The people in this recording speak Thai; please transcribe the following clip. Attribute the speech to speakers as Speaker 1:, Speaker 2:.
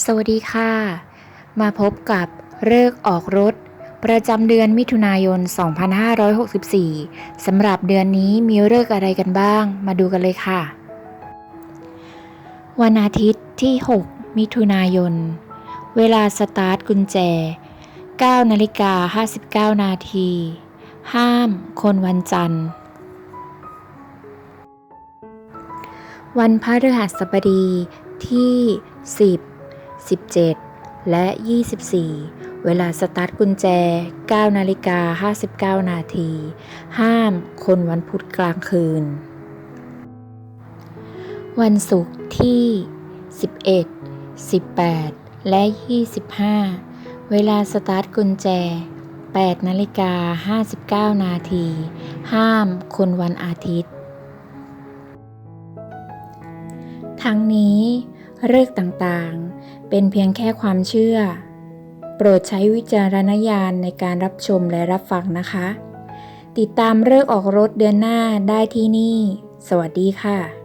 Speaker 1: สวัสดีค่ะ มาพบกับเลิกออกรถ ประจำเดือนมิถุนายน 2564 สำหรับเดือนนี้มีเลิกอะไรกันบ้าง มาดูกันเลยค่ะ วันอาทิตย์ที่ 6 มิถุนายน เวลาสตาร์ทกุญแจ 9นาฬิกา59 นาที ห้ามคนวันจันทร์ วันพฤหัสบดีที่ 10 17 และ 24 เวลาสตาร์ทกุญแจ 9 นาฬิกา 59 นาที ห้ามคนวันพุธกลางคืน วันศุกร์ที่ 11 18 และ 25 เวลาสตาร์ทกุญแจ 8 นาฬิกา 59 นาที ห้ามคนวันอาทิตย์ทั้งนี้เลิกต่างๆ เป็นเพียงแค่ความเชื่อ โปรดใช้วิจารณญาณในการรับชมและรับฟังนะคะ ติดตามเลิกออกรถเดือนหน้าได้ที่นี่ สวัสดีค่ะ